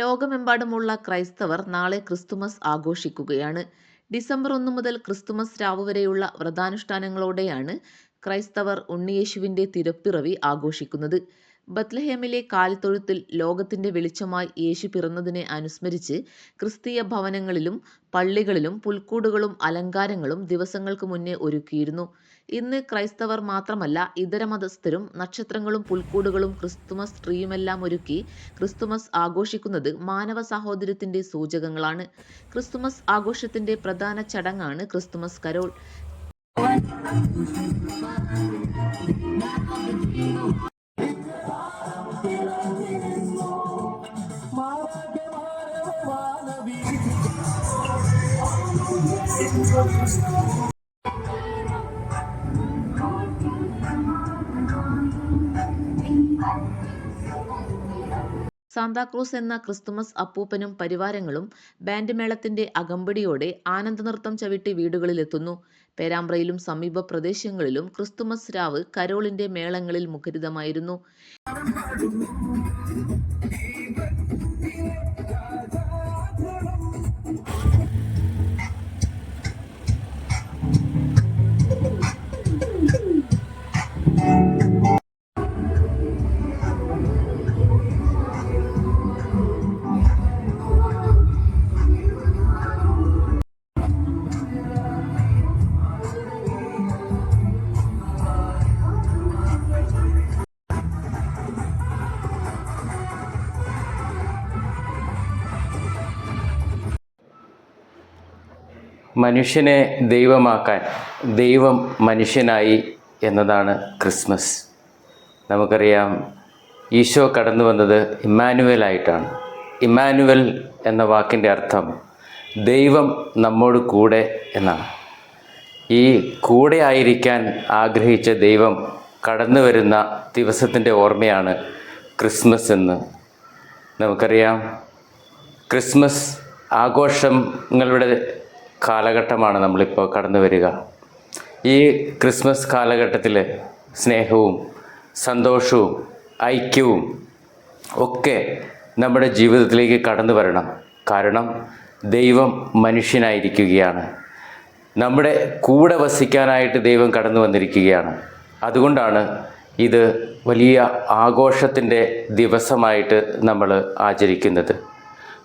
ലോകമെമ്പാടുമുള്ള ക്രൈസ്തവർ നാളെ ക്രിസ്തുമസ് ആഘോഷിക്കുകയാണ്. ഡിസംബർ ഒന്ന് മുതൽ ക്രിസ്തുമസ് രാവ് വരെയുള്ള വ്രതാനുഷ്ഠാനങ്ങളോടെയാണ് ക്രൈസ്തവർ ഉണ്ണിയേശുവിന്റെ തിരുപ്പിറവി ആഘോഷിക്കുന്നത്. ബത്ലഹേമിലെ കാൽത്തൊഴുത്തിൽ ലോകത്തിന്റെ വെളിച്ചമായി യേശു പിറന്നതിനെ അനുസ്മരിച്ച് ക്രിസ്തീയ ഭവനങ്ങളിലും പള്ളികളിലും പുൽക്കൂടുകളും അലങ്കാരങ്ങളും ദിവസങ്ങൾക്ക് മുന്നേ ഒരുക്കിയിരുന്നു. ഇന്ന് ക്രൈസ്തവർ മാത്രമല്ല ഇതര മതസ്ഥരും നക്ഷത്രങ്ങളും പുൽക്കൂടുകളും ക്രിസ്തുമസ് ട്രീയുമെല്ലാം ഒരുക്കി ക്രിസ്തുമസ് ആഘോഷിക്കുന്നത് മാനവ സാഹോദര്യത്തിന്റെ സൂചകങ്ങളാണ്. ക്രിസ്തുമസ് ആഘോഷത്തിന്റെ പ്രധാന ചടങ്ങാണ് ക്രിസ്തുമസ് കരോൾ. സാന്താക്രൂസ് എന്ന ക്രിസ്തുമസ് അപ്പൂപ്പനും പരിവാരങ്ങളും ബാൻഡ് മേളത്തിന്റെ അകമ്പടിയോടെ ആനന്ദനൃത്തം ചവിട്ടി വീടുകളിലെത്തുന്നു. പേരാമ്പ്രയിലും സമീപ പ്രദേശങ്ങളിലും ക്രിസ്തുമസ് രാവ് കരോളിന്റെ മേളങ്ങളിൽ മുഖരിതമായിരുന്നു. മനുഷ്യനെ ദൈവമാക്കാൻ ദൈവം മനുഷ്യനായി എന്നതാണ് ക്രിസ്മസ്. നമുക്കറിയാം ഈശോ കടന്നു വന്നത് ഇമ്മാനുവലായിട്ടാണ്. ഇമ്മാനുവൽ എന്ന വാക്കിന്റെ അർത്ഥം ദൈവം നമ്മോട് കൂടെ എന്നാണ്. ഈ കൂടെ ആയിരിക്കാൻ ആഗ്രഹിച്ച ദൈവം കടന്നു വരുന്ന ദിവസത്തിന്റെ ഓർമ്മയാണ് ക്രിസ്മസ് എന്ന്. നമുക്കറിയാം ക്രിസ്മസ് ആഘോഷങ്ങളുടെ കാലഘട്ടമാണ് നമ്മളിപ്പോൾ കടന്നു വരിക. ഈ ക്രിസ്മസ് കാലഘട്ടത്തിൽ സ്നേഹവും സന്തോഷവും ഐക്യവും ഒക്കെ നമ്മുടെ ജീവിതത്തിലേക്ക് കടന്നു വരണം. കാരണം ദൈവം മനുഷ്യനായിരിക്കുകയാണ്. നമ്മുടെ കൂടെ വസിക്കാനായിട്ട് ദൈവം കടന്നു വന്നിരിക്കുകയാണ്. അതുകൊണ്ടാണ് ഇത് വലിയ ആഘോഷത്തിന്റെ ദിവസമായിട്ട് നമ്മൾ ആചരിക്കുന്നത്.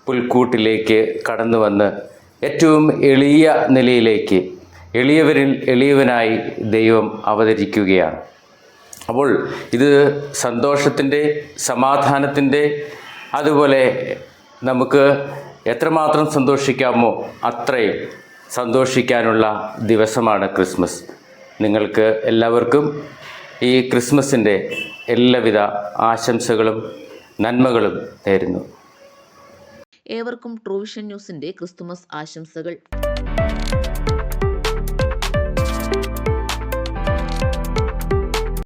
പുൽക്കൂട്ടിലേക്ക് കടന്നു വന്ന് ഏറ്റവും എളിയ നിലയിലേക്ക് എളിയവരിൽ എളിയവനായി ദൈവം അവതരിക്കുകയാണ്. അപ്പോൾ ഇത് സന്തോഷത്തിന്റെ സമാധാനത്തിന്റെ അതുപോലെ നമുക്ക് എത്രമാത്രം സന്തോഷിക്കാമോ അത്രയും സന്തോഷിക്കാനുള്ള ദിവസമാണ് ക്രിസ്മസ്. നിങ്ങൾക്ക് എല്ലാവർക്കും ഈ ക്രിസ്മസിന്റെ എല്ലാവിധ ആശംസകളും നന്മകളും നേരുന്നു. ഏവർക്കും ട്രൂവിഷൻ ന്യൂസിന്റെ ക്രിസ്തുമസ് ആശംസകൾ.